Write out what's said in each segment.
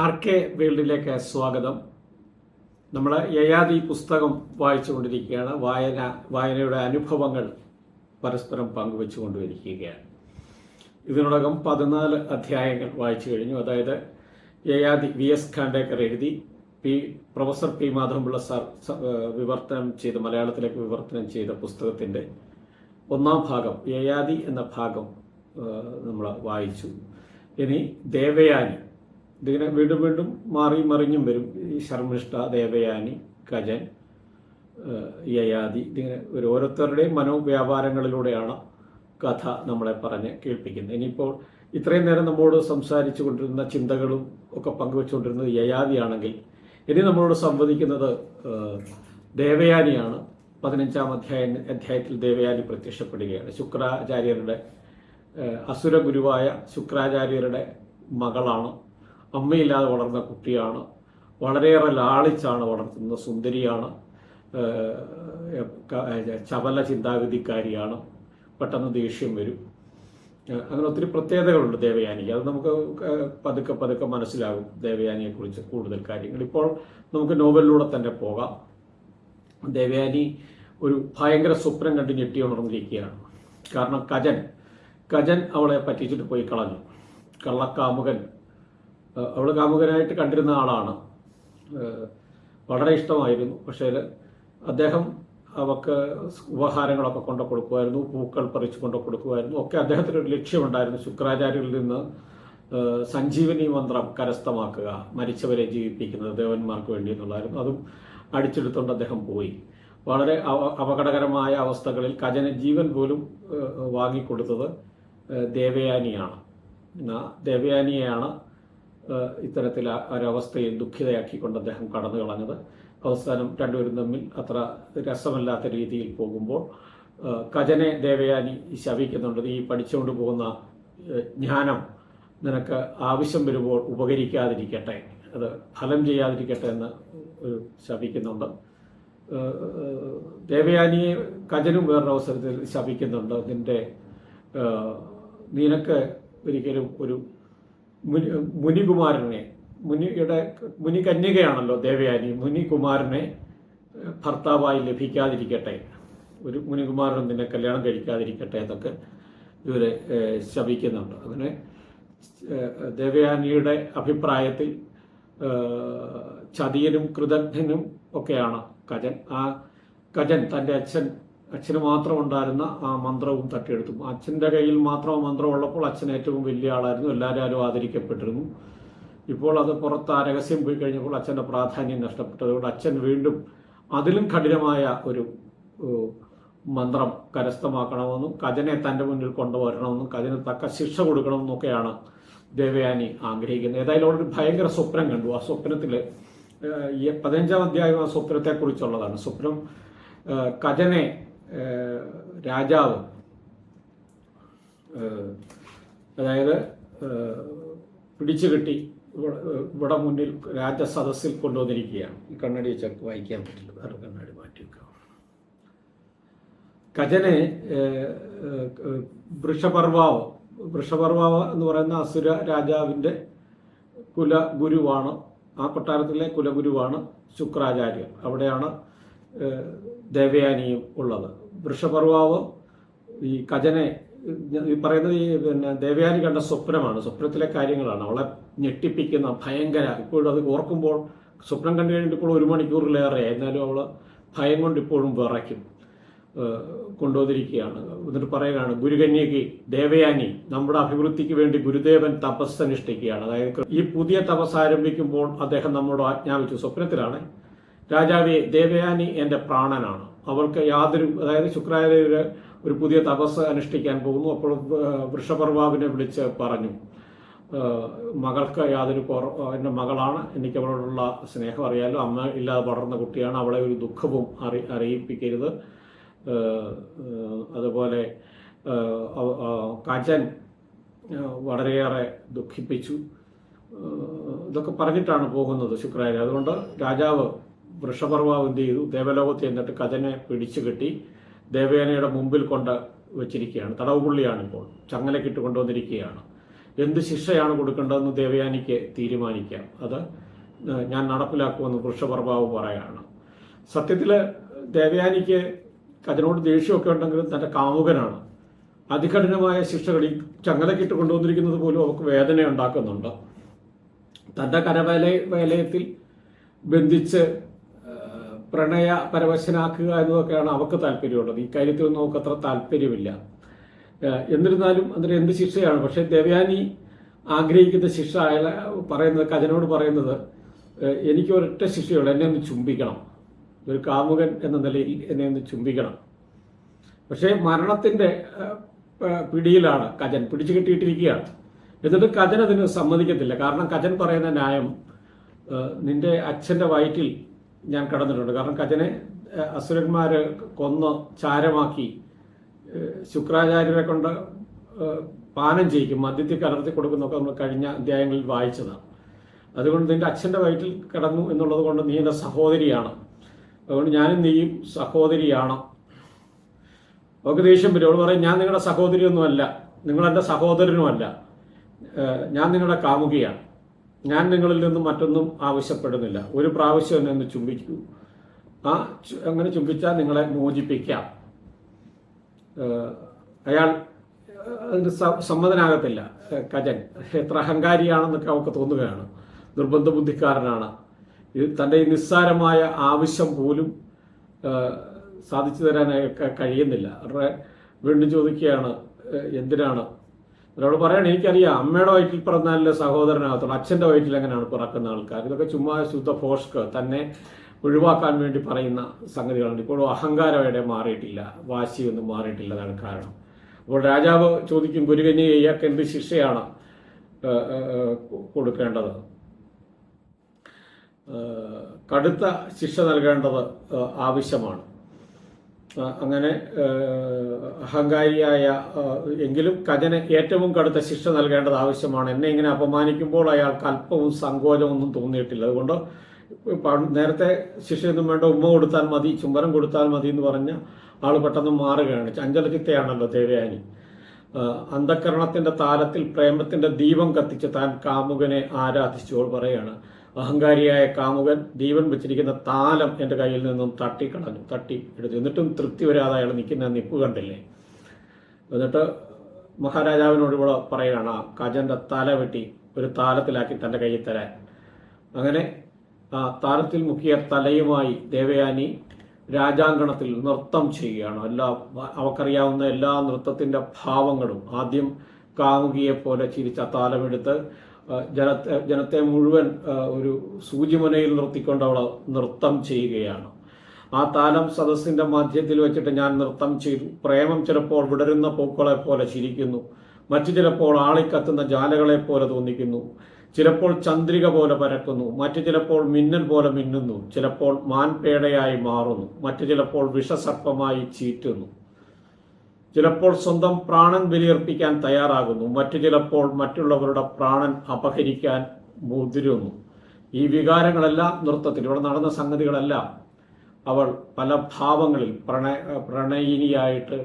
R K വേൾഡിലേക്ക് സ്വാഗതം. നമ്മൾ യയാതി പുസ്തകം വായിച്ചുകൊണ്ടിരിക്കുകയാണ്. വായന വായനയുടെ അനുഭവങ്ങൾ പരസ്പരം പങ്കുവെച്ചുകൊണ്ടിരിക്കുകയാണ് ഇതിനോടകം പതിനാല് അധ്യായങ്ങൾ വായിച്ചു കഴിഞ്ഞു. അതായത് യയാതി വി എസ് ഖാണ്ടേക്കർ എഴുതി P professor P Madhavan Pillai sir വിവർത്തനം ചെയ്ത് മലയാളത്തിലേക്ക് വിവർത്തനം ചെയ്ത പുസ്തകത്തിന്റെ ഒന്നാം ഭാഗം യയാതി എന്ന ഭാഗം നമ്മൾ വായിച്ചു. ഇനി ദേവയാനി ഇതിങ്ങനെ വീണ്ടും വീണ്ടും മാറി മറിഞ്ഞും വരും. ഈ ശർമ്മിഷ്ഠ ദേവയാനി കജൻ യയാതി ഇതിങ്ങനെ ഒരു ഓരോരുത്തരുടെയും മനോവ്യാപാരങ്ങളിലൂടെയാണ് കഥ നമ്മളെ പറഞ്ഞ് കേൾപ്പിക്കുന്നത്. ഇനിയിപ്പോൾ ഇത്രയും നേരം നമ്മോട് സംസാരിച്ചു കൊണ്ടിരുന്ന ചിന്തകളും ഒക്കെ പങ്കുവെച്ചുകൊണ്ടിരുന്നത് യയാതിയാണെങ്കിൽ ഇനി നമ്മളോട് സംവദിക്കുന്നത് ദേവയാനിയാണ്. പതിനഞ്ചാം അധ്യായ അധ്യായത്തിൽ ദേവയാനി പ്രത്യക്ഷപ്പെടുകയാണ്. ശുക്രാചാര്യരുടെ അസുര ഗുരുവായ ശുക്രാചാര്യരുടെ മകളാണ് അമ്മയില്ലാതെ വളർന്ന കുട്ടിയാണ്. വളരെയേറെ ലാളിച്ചാണ് വളർത്തുന്ന സുന്ദരിയാണ്. ചപല ചിന്താഗതിക്കാരിയാണ്. പെട്ടെന്ന് ദേഷ്യം വരും. അങ്ങനെ ഒത്തിരി പ്രത്യേകതകളുണ്ട് ദേവയാനിക്ക്. അത് നമുക്ക് പതുക്കെ പതുക്കെ മനസ്സിലാകും ദേവയാനിയെക്കുറിച്ച് കൂടുതൽ കാര്യങ്ങൾ. ഇപ്പോൾ നമുക്ക് നോവലിലൂടെ തന്നെ പോകാം. ദേവയാനി ഒരു ഭയങ്കര സ്വപ്നം കണ്ട് ഞെട്ടി ഉണർന്നിരിക്കുകയാണ്. കാരണം കജൻ കജൻ അവളെ പറ്റിച്ചിട്ട് പോയി കളഞ്ഞു. കള്ളക്കാമുകൻ അവൾ കാമുകനായിട്ട് കണ്ടിരുന്ന ആളാണ്. വളരെ ഇഷ്ടമായിരുന്നു. പക്ഷേ അദ്ദേഹം അവക്ക് ഉപഹാരങ്ങളൊക്കെ കൊണ്ടു കൊടുക്കുമായിരുന്നു പൂക്കൾ പറിച്ചു കൊണ്ടു കൊടുക്കുമായിരുന്നു. ഒക്കെ അദ്ദേഹത്തിന് ഒരു ലക്ഷ്യമുണ്ടായിരുന്നു. ശുക്രാചാര്യരിൽ നിന്ന് സഞ്ജീവനി മന്ത്രം കരസ്ഥമാക്കുക മരിച്ചവരെ ജീവിപ്പിക്കുന്നത് ദേവന്മാർക്ക് വേണ്ടി എന്നുള്ളതായിരുന്നു. അതും അടിച്ചെടുത്തുകൊണ്ട് അദ്ദേഹം പോയി. വളരെ അപകടകരമായ അവസ്ഥകളിൽ കജന ജീവൻ പോലും വാങ്ങിക്കൊടുത്തത് ദേവയാനിയാണ്. ദേവയാനിയെയാണ് ഇത്തരത്തിൽ ആ ഒരവസ്ഥയിൽ ദുഃഖിതയാക്കിക്കൊണ്ട് അദ്ദേഹം കടന്നു കളഞ്ഞത്. അവസാനം രണ്ടുപേരും തമ്മിൽ അത്ര രസമല്ലാത്ത രീതിയിൽ പോകുമ്പോൾ കജനെ ദേവയാനി ശപിക്കുന്നുണ്ട്. ഈ പഠിച്ചുകൊണ്ട് പോകുന്ന ജ്ഞാനം നിനക്ക് ആവശ്യം വരുമ്പോൾ ഉപകരിക്കാതിരിക്കട്ടെ. അത് ഫലം ചെയ്യാതിരിക്കട്ടെ എന്ന് ഒരു ശപിക്കുന്നുണ്ട്. ഏഹ് ദേവയാനിയെ കജനും വേറൊരു അവസരത്തിൽ ശപിക്കുന്നുണ്ട്. നിന്റെ നിനക്ക് ഒരിക്കലും ഒരു മുനി മുനികുമാരനെ മുനിയുടെ മുനി കന്യകയാണല്ലോ ദേവയാനി മുനികുമാരനെ ഭർത്താവായി ലഭിക്കാതിരിക്കട്ടെ. ഒരു മുനികുമാരൻ നിന്നെ കല്യാണം കഴിക്കാതിരിക്കട്ടെ എന്നൊക്കെ ഇവർ ശപിക്കുന്നുണ്ട്. അങ്ങനെ ദേവയാനിയുടെ അഭിപ്രായത്തിൽ ചതിയനും കൃതജ്ഞനും ഒക്കെയാണ് കജൻ. ആ കജൻ തന്റെ അച്ഛൻ അച്ഛന് മാത്രം ഉണ്ടായിരുന്ന ആ മന്ത്രവും തട്ടിയെടുത്തു. അച്ഛന്റെ കയ്യിൽ മാത്രം മന്ത്രം ഉള്ളപ്പോൾ അച്ഛൻ ഏറ്റവും വലിയ ആളായിരുന്നു. എല്ലാവരും ആദരിക്കപ്പെട്ടിരുന്നു. ഇപ്പോൾ അത് പുറത്ത് ആ രഹസ്യം പോയി കഴിഞ്ഞപ്പോൾ അച്ഛന്റെ പ്രാധാന്യം നഷ്ടപ്പെട്ടതുകൊണ്ട് അച്ഛൻ വീണ്ടും അതിലും കഠിനമായ ഒരു മന്ത്രം കരസ്ഥമാക്കണമെന്നും കജനെ തന്റെ മുന്നിൽ കൊണ്ടുവരണമെന്നും കജന് തക്ക ശിക്ഷ കൊടുക്കണമെന്നൊക്കെയാണ് ദേവയാനി ആഗ്രഹിക്കുന്നത്. ഏതായാലും അവിടെ ഒരു ഭയങ്കര സ്വപ്നം കണ്ടു. ആ സ്വപ്നത്തിൽ പതിനഞ്ചാം അധ്യായം ആ സ്വപ്നത്തെക്കുറിച്ചുള്ളതാണ്. സ്വപ്നം കജനെ രാജാവ്. അതായത് പിടിച്ചു കെട്ടി ഇവിടെ മുന്നിൽ രാജസദസ്സിൽ കൊണ്ടുവന്നിരിക്കുകയാണ്. ഈ കണ്ണടി ചെക്ക് വായിക്കാൻ പറ്റില്ല. വേറെ കണ്ണാടി മാറ്റി വെക്കാം. കജനെ വൃഷപർവാവ് വൃഷപർവാവ് എന്ന് പറയുന്ന അസുര രാജാവിന്റെ കുലഗുരുവാണ്. ആ കൊട്ടാരത്തിലെ കുലഗുരുവാണ് ശുക്രാചാര്യൻ അവിടെയാണ് ദേവയാനിയും ഉള്ളത്. വൃഷപർവാവ് ഈ കജനെ ഈ പറയുന്നത് ഈ പിന്നെ ദേവയാനി കണ്ട സ്വപ്നമാണ്. സ്വപ്നത്തിലെ കാര്യങ്ങളാണ്. അവളെ ഞെട്ടിപ്പിക്കുന്ന ഭയങ്കര ഇപ്പോഴും അത് ഓർക്കുമ്പോൾ സ്വപ്നം കണ്ടു കഴിഞ്ഞിട്ട് ഇപ്പോൾ ഒരു മണിക്കൂറിലേറെ എന്നാലും അവൾ ഭയം കൊണ്ട് ഇപ്പോഴും വിറയ്ക്കും കൊണ്ടുവന്നിരിക്കുകയാണ്. എന്നിട്ട് പറയുകയാണ് ഗുരുകന്യക്ക് ദേവയാനി നമ്മുടെ അഭിവൃദ്ധിക്ക് വേണ്ടി ഗുരുദേവൻ തപസ് അനുഷ്ഠിക്കുകയാണ്. അതായത് ഈ പുതിയ തപസ് ആരംഭിക്കുമ്പോൾ അദ്ദേഹം നമ്മോട് ആജ്ഞാപിച്ചു സ്വപ്നത്തിലാണ്. രാജാവെ ദേവയാനി എന്റെ പ്രാണനാണ്. അവൾക്ക് യാതൊരു അതായത് ശുക്രാചാര്യ ഒരു പുതിയ തപസ് അനുഷ്ഠിക്കാൻ പോകുന്നു. അപ്പോൾ വൃഷപർവാവിനെ വിളിച്ച് പറഞ്ഞു മകൾക്ക് യാതൊരു കുറ എന്റെ മകളാണ് എനിക്ക് അവളോടുള്ള സ്നേഹം അറിയാലോ. അമ്മ ഇല്ലാതെ വളർന്ന കുട്ടിയാണ് അവളെ ഒരു ദുഃഖവും അറി അറിയിപ്പിക്കരുത്. അതുപോലെ കജൻ വളരെയേറെ ദുഃഖിപ്പിച്ചു. ഇതൊക്കെ പറഞ്ഞിട്ടാണ് പോകുന്നത് ശുക്രാചാര്യ. അതുകൊണ്ട് രാജാവ് വൃഷപർവാവ് എന്ത് ചെയ്തു. ദേവലോകത്തെ എന്നിട്ട് കഥനെ പിടിച്ചു കെട്ടി ദേവയാനയുടെ മുമ്പിൽ കൊണ്ട് വെച്ചിരിക്കുകയാണ്. തടവുപുള്ളിയാണ് ഇപ്പോൾ. ചങ്ങലക്കിട്ട് കൊണ്ടുവന്നിരിക്കുകയാണ്. എന്ത് ശിക്ഷയാണ് കൊടുക്കേണ്ടതെന്ന് ദേവയാനിക്ക് തീരുമാനിക്കാം. അത് ഞാൻ നടപ്പിലാക്കുമെന്ന് വൃഷപർവാവ് പറയാണ്. സത്യത്തിൽ ദേവയാനിക്ക് അതിനോട് ദേഷ്യമൊക്കെ ഉണ്ടെങ്കിലും തന്റെ കാമുകനാണ്. അതികഠിനമായ ശിക്ഷകൾ ഈ ചങ്ങലക്കിട്ട് കൊണ്ടുവന്നിരിക്കുന്നത് പോലും അവർക്ക് വേദന ഉണ്ടാക്കുന്നുണ്ട് തന്റെ കരവേല വേലയത്തിൽ ബന്ധിച്ച് പ്രണയ പരവശനാക്കുക എന്നതൊക്കെയാണ് അവർക്ക് താല്പര്യമുള്ളത്. ഈ കാര്യത്തിലൊന്നും അവർക്ക് അത്ര താല്പര്യമില്ല. എന്നിരുന്നാലും അതിന് എന്ത് ശിക്ഷയാണ്? പക്ഷേ ദേവയാനി ആഗ്രഹിക്കുന്ന ശിക്ഷ അയാൾ പറയുന്നത് കജനോട് പറയുന്നത് എനിക്ക് ഒരൊറ്റ ശിക്ഷയുള്ളൂ എന്നെ ഒന്ന് ചുംബിക്കണം. ഒരു കാമുകൻ എന്ന നിലയിൽ എന്നെ ഒന്ന് ചുംബിക്കണം. പക്ഷേ ആ, പിടിയിലാണ് കജൻ പിടിച്ചു കെട്ടിയിട്ടിരിക്കുകയാണ്. എന്നിട്ട് കജൻ അതിന് സമ്മതിക്കത്തില്ല. കാരണം കജൻ പറയുന്ന ന്യായം നിന്റെ അച്ഛന്റെ വയറ്റിൽ ഞാൻ കടന്നിട്ടുണ്ട്. കാരണം കജനെ അസുരന്മാർ കൊന്ന് ചാരമാക്കി ശുക്രാചാര്യരെ കൊണ്ട് പാനം ചെയ്യിക്കും മദ്യത്തിൽ കലർത്തി കൊടുക്കുന്നൊക്കെ നമ്മൾ കഴിഞ്ഞ അധ്യായങ്ങളിൽ വായിച്ചതാണ്. അതുകൊണ്ട് നിന്റെ അച്ഛന്റെ വയറ്റിൽ കിടന്നു എന്നുള്ളത് കൊണ്ട് നീ എന്റെ സഹോദരിയാണ്. അതുകൊണ്ട് ഞാനും നീയും സഹോദരിയാണ്. അവൾക്ക് ദേഷ്യം വരും. അവൾ പറയും ഞാൻ നിങ്ങളുടെ സഹോദരിയൊന്നുമല്ല. നിങ്ങൾ എന്റെ സഹോദരനുമല്ല. ഞാൻ നിങ്ങളുടെ കാമുകിയാണ്. ഞാൻ നിങ്ങളിൽ നിന്നും മറ്റൊന്നും ആവശ്യപ്പെടുന്നില്ല. ഒരു പ്രാവശ്യം എന്നെ ഒന്ന് ചുംബിക്കൂ. ആ അങ്ങനെ ചുംബിച്ചാൽ നിങ്ങളെ മോചിപ്പിക്കാം. അയാൾ അതിന് സമ്മതനാകത്തില്ല. കജൻ എത്ര അഹങ്കാരിയാണെന്നൊക്കെ അവൾക്ക് തോന്നുകയാണ്. നിർബന്ധ ബുദ്ധിക്കാരനാണ്. തന്റെ നിസ്സാരമായ ആവശ്യം പോലും സാധിച്ചു തരാൻ കഴിയുന്നില്ല. അവരുടെ വീണ്ടും ചോദിക്കുകയാണ് എന്തിനാണ് അവരോട് പറയണം എനിക്കറിയാം അമ്മയുടെ വയറ്റിൽ പിറന്നാലല്ലേ സഹോദരനാകത്തുള്ളൂ അച്ഛന്റെ വയറ്റിൽ എങ്ങനെയാണ് പിറക്കുന്ന ആൾക്കാർ? ഇതൊക്കെ ചുമ്മാ ശുദ്ധ ഫോഷ്ക്ക് തന്നെ ഒഴിവാക്കാൻ വേണ്ടി പറയുന്ന സംഗതികളാണ്. ഇപ്പോഴും അഹങ്കാരം എവിടെ മാറിയിട്ടില്ല വാശിയൊന്നും മാറിയിട്ടില്ല അതാണ് കാരണം. അപ്പോൾ രാജാവ് ചോദിക്കും ഗുരുകന്യെ ഇയാൾക്ക് എന്ത് ശിക്ഷയാണ് കൊടുക്കേണ്ടത്? കടുത്ത ശിക്ഷ നൽകേണ്ടത് ആവശ്യമാണ്. അങ്ങനെ അഹങ്കാരിയായ എങ്കിലും കജന് ഏറ്റവും കടുത്ത ശിക്ഷ നൽകേണ്ടത് ആവശ്യമാണ്. എന്നെ ഇങ്ങനെ അപമാനിക്കുമ്പോൾ അയാൾക്ക് അല്പവും സങ്കോചമൊന്നും തോന്നിയിട്ടില്ല. അതുകൊണ്ട് നേരത്തെ ശിക്ഷയൊന്നും വേണ്ട ഉമ്മ കൊടുത്താൽ മതി ചുംബനം കൊടുത്താൽ മതി എന്ന് പറഞ്ഞ ആൾ പെട്ടെന്ന് മാറുകയാണ്. ചഞ്ചലചിത്തയാണല്ലോ ദേവയാനി. അന്ധകരണത്തിന്റെ താലത്തിൽ പ്രേമത്തിന്റെ ദീപം കത്തിച്ച് താൻ കാമുകനെ ആരാധിച്ചു അവൾ പറയാണ് അഹങ്കാരിയായ കാമുകൻ ദീപൻ വെച്ചിരിക്കുന്ന താലം എന്റെ കയ്യിൽ നിന്നും തട്ടിക്കളഞ്ഞു. തട്ടി എടുത്തു. എന്നിട്ടും തൃപ്തി വരാതെ അയാൾ നിൽക്കുന്ന നിപ്പ് കണ്ടില്ലേ? എന്നിട്ട് മഹാരാജാവിനോട് ഇവിടെ പറയുകയാണ് ആ കജന്റെ തല വെട്ടി ഒരു താലത്തിലാക്കി തന്റെ കയ്യിൽ തരാൻ. അങ്ങനെ ആ താലത്തിൽ മുക്കിയ തലയുമായി ദേവയാനി രാജാങ്കണത്തിൽ നൃത്തം ചെയ്യുകയാണ്. എല്ലാ അവക്കറിയാവുന്ന എല്ലാ നൃത്തത്തിന്റെ ഭാവങ്ങളും ആദ്യം കാമുകിയെ പോലെ ചിരിച്ച താലമെടുത്ത് ജനത്തെ ജനത്തെ മുഴുവൻ ഒരു സൂചിമുനയിൽ നിർത്തിക്കൊണ്ട് അവൾ നൃത്തം ചെയ്യുകയാണ്. ആ താലം സദസ്സിന്റെ മധ്യത്തിൽ വെച്ചിട്ട് ഞാൻ നൃത്തം ചെയ്തു. പ്രേമം ചിലപ്പോൾ വിടരുന്ന പൂക്കളെ പോലെ ചിരിക്കുന്നു. മറ്റു ചിലപ്പോൾ ആളിക്കത്തുന്ന ജാലകളെ പോലെ തോന്നിക്കുന്നു. ചിലപ്പോൾ ചന്ദ്രിക പോലെ പരക്കുന്നു. മറ്റു ചിലപ്പോൾ മിന്നൽ പോലെ മിന്നുന്നു. ചിലപ്പോൾ മാൻപേടയായി മാറുന്നു. മറ്റു ചിലപ്പോൾ വിഷസർപ്പമായി ചീറ്റുന്നു. ചിലപ്പോൾ സ്വന്തം പ്രാണൻ ബലിയർപ്പിക്കാൻ തയ്യാറാകുന്നു. മറ്റു ചിലപ്പോൾ മറ്റുള്ളവരുടെ പ്രാണൻ അപഹരിക്കാൻ മുതിരുന്നു. ഈ വികാരങ്ങളെല്ലാം നൃത്തത്തിൽ ഇവിടെ നടന്ന സംഗതികളെല്ലാം അവൾ പല ഭാവങ്ങളിൽ പ്രണയ പ്രണയിനിയായിട്ട്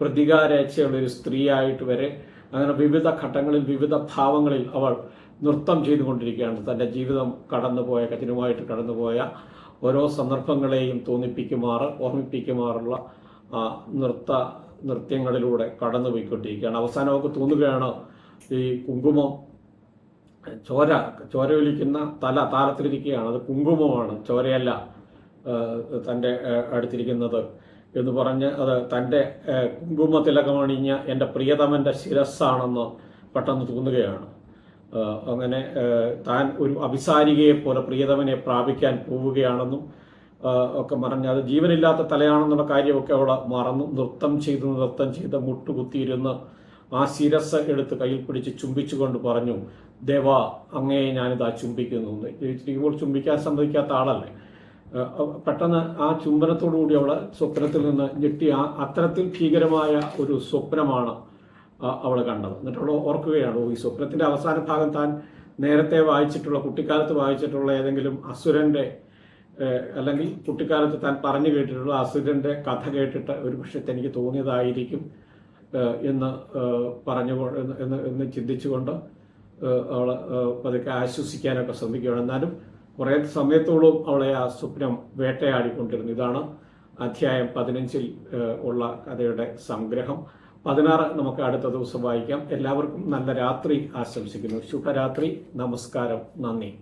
പ്രതികാരേച്ഛയുള്ള ഒരു സ്ത്രീയായിട്ട് വരെ അങ്ങനെ വിവിധ ഘട്ടങ്ങളിൽ വിവിധ ഭാവങ്ങളിൽ അവൾ നൃത്തം ചെയ്തുകൊണ്ടിരിക്കുകയാണ്. തന്റെ ജീവിതം കടന്നുപോയ കഠിനമായിട്ട് കടന്നുപോയ ഓരോ സന്ദർഭങ്ങളെയും തോന്നിപ്പിക്കുമാറ് ഓർമ്മിപ്പിക്കുമാറുള്ള നൃത്ത നൃത്യങ്ങളിലൂടെ കടന്നുപോയിക്കൊണ്ടിരിക്കുകയാണ്. അവസാനം അവർക്ക് തോന്നുകയാണ് ഈ കുങ്കുമം ചോര ചോര വിളിക്കുന്ന തല താരത്തിലിരിക്കുകയാണ്. അത് കുങ്കുമമാണ് ചോരയല്ല തന്റെ അടുത്തിരിക്കുന്നത് എന്ന് പറഞ്ഞ് അത് തന്റെ കുങ്കുമ തിലകമണിഞ്ഞ എന്റെ പ്രിയതമന്റെ ശിരസ്സാണെന്ന് പെട്ടെന്ന് തോന്നുകയാണ്. അങ്ങനെ താൻ ഒരു അഭിസാരികയെ പോലെ പ്രിയതമനെ പ്രാപിക്കാൻ പോവുകയാണെന്നും ഒക്കെ മറഞ്ഞ് അത് ജീവനില്ലാത്ത തലയാണെന്നുള്ള കാര്യമൊക്കെ അവൾ മറന്നു. നൃത്തം ചെയ്ത് നൃത്തം ചെയ്ത് മുട്ടുകുത്തിയിരുന്ന് ആ ശിരസ് എടുത്ത് കയ്യിൽ പിടിച്ച് ചുംബിച്ചുകൊണ്ട് പറഞ്ഞു ദേവ അങ്ങയെ ഞാനിതാ ചുംബിക്കുന്നു. ചോദിച്ചിരിക്കുമ്പോൾ ചുംബിക്കാൻ സമ്മതിക്കാത്ത ആളല്ലേ. പെട്ടെന്ന് ആ ചുംബനത്തോടു കൂടി അവളെ സ്വപ്നത്തിൽ നിന്ന് ഞെട്ടി. ആ അത്തരത്തിൽ ഭീകരമായ ഒരു സ്വപ്നമാണ് അവൾ കണ്ടത്. എന്നിട്ട് അവൾ ഓർക്കുകയാണ് ഈ സ്വപ്നത്തിന്റെ അവസാന ഭാഗം താൻ നേരത്തെ വായിച്ചിട്ടുള്ള കുട്ടിക്കാലത്ത് വായിച്ചിട്ടുള്ള ഏതെങ്കിലും അസുരന്റെ അല്ലെങ്കിൽ കുട്ടിക്കാലത്ത് താൻ പറഞ്ഞു കേട്ടിട്ടുള്ള അസുരന്റെ കഥ കേട്ടിട്ട് ഒരു പക്ഷേ തനിക്ക് തോന്നിയതായിരിക്കും എന്ന് പറഞ്ഞു എന്ന് എന്ന് ചിന്തിച്ചുകൊണ്ട് അവൾ പതുക്കെ ആശ്വസിക്കാനൊക്കെ ശ്രമിക്കുകയാണ്. എന്നാലും കുറേ സമയത്തോളം അവളെ ആ സ്വപ്നം വേട്ടയാടിക്കൊണ്ടിരുന്നു. ഇതാണ് അധ്യായം പതിനഞ്ചിൽ ഉള്ള കഥയുടെ സംഗ്രഹം. പതിനാറ് നമുക്ക് അടുത്ത ദിവസം വായിക്കാം. എല്ലാവർക്കും നല്ല രാത്രി ആശംസിക്കുന്നു. ശുഭരാത്രി. നമസ്കാരം. നന്ദി.